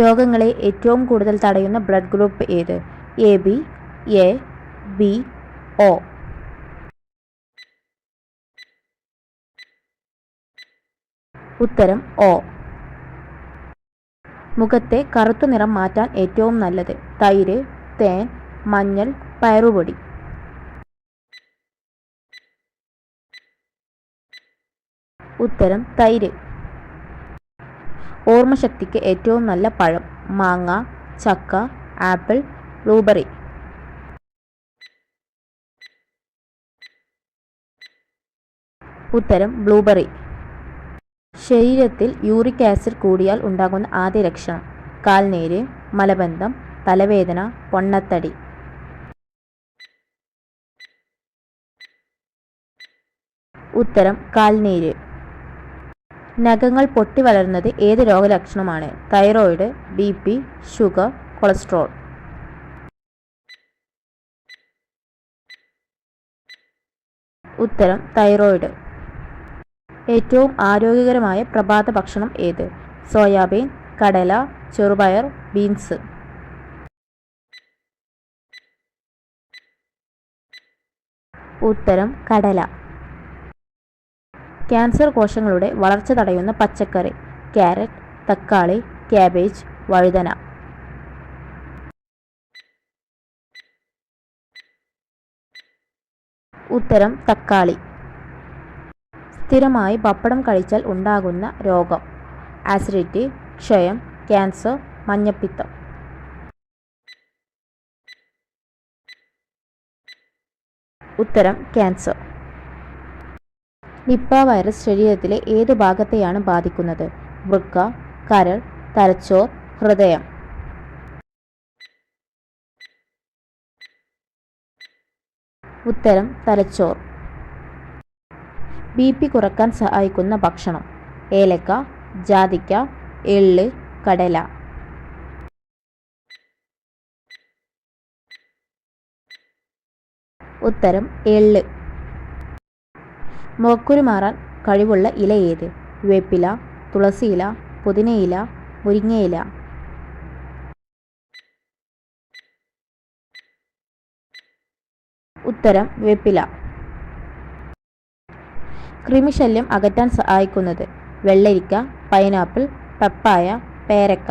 രോഗങ്ങളെ ഏറ്റവും കൂടുതൽ തടയുന്ന ബ്ലഡ് ഗ്രൂപ്പ് ഏത്? A B A B O ഉത്തരം ഒ മുഖത്തെ കറുത്ത നിറം മാറ്റാൻ ഏറ്റവും നല്ലത്. തൈര് തേൻ മഞ്ഞൾ പയറുപൊടി. ഉത്തരം തൈര്. ഓർമ്മശക്തിക്ക് ഏറ്റവും നല്ല പഴം മാങ്ങ ചക്ക ആപ്പിൾ ബ്ലൂബെറി. ഉത്തരം ബ്ലൂബെറി. ശരീരത്തിൽ യൂറിക് ആസിഡ് കൂടിയാൽ ഉണ്ടാകുന്ന ആദ്യ ലക്ഷണം. കാൽനീര് മലബന്ധം തലവേദന പൊണ്ണത്തടി. ഉത്തരം കാൽനീര്. നഖങ്ങൾ പൊട്ടി വളരുന്നത് ഏത് രോഗലക്ഷണമാണ്? Thyroid B P sugar cholesterol. ഉത്തരം തൈറോയിഡ്. ഏറ്റവും ആരോഗ്യകരമായ പ്രഭാത ഭക്ഷണം ഏത്? സോയാബീൻ കടല ചെറുപയർ ബീൻസ്. ഉത്തരം കടല. ക്യാൻസർ കോശങ്ങളുടെ വളർച്ച തടയുന്ന പച്ചക്കറി ക്യാരറ്റ് തക്കാളി ക്യാബേജ് വഴുതന. ഉത്തരം തക്കാളി. സ്ഥിരമായി പപ്പടം കഴിച്ചാൽ ഉണ്ടാകുന്ന രോഗം. ആസിഡിറ്റി ക്ഷയം ക്യാൻസർ മഞ്ഞപ്പിത്തം. ഉത്തരം ക്യാൻസർ. നിപ്പ വൈറസ് ശരീരത്തിലെ ഏത് ഭാഗത്തെയാണ് ബാധിക്കുന്നത്? വൃക്ക കരൾ തലച്ചോർ ഹൃദയം. ഉത്തരം തലച്ചോർ. ബി പി കുറയ്ക്കാൻ സഹായിക്കുന്ന ഭക്ഷണം. ഏലക്ക ജാതിക്ക എള്ള് കടല. ഉത്തരം എള്ള്. മുഖക്കുരു മാറാൻ കഴിവുള്ള ഇല ഏത്? വേപ്പില ഇല പുതിനയില മുരിങ്ങയില. ഉത്തരം വേപ്പില. കൃമിശല്യം അകറ്റാൻ സഹായിക്കുന്നത് വെള്ളരിക്ക പൈനാപ്പിൾ പപ്പായ പേരക്ക.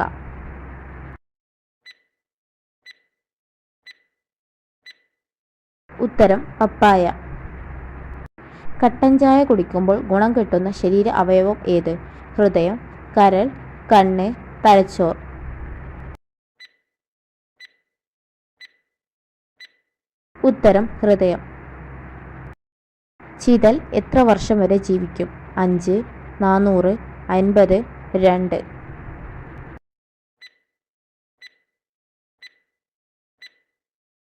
ഉത്തരം പപ്പായ. കട്ടൻ ചായ കുടിക്കുമ്പോൾ ഗുണം കിട്ടുന്ന ശരീര അവയവം ഏത്? ഹൃദയം കരൾ കണ്ണ് തലച്ചോർ. ഉത്തരം ഹൃദയം. ചിതൽ എത്ര വർഷം വരെ ജീവിക്കും? അഞ്ച് നാനൂറ് അൻപത് രണ്ട്.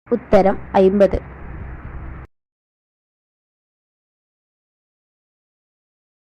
ഉത്തരം അയിമ്പത്.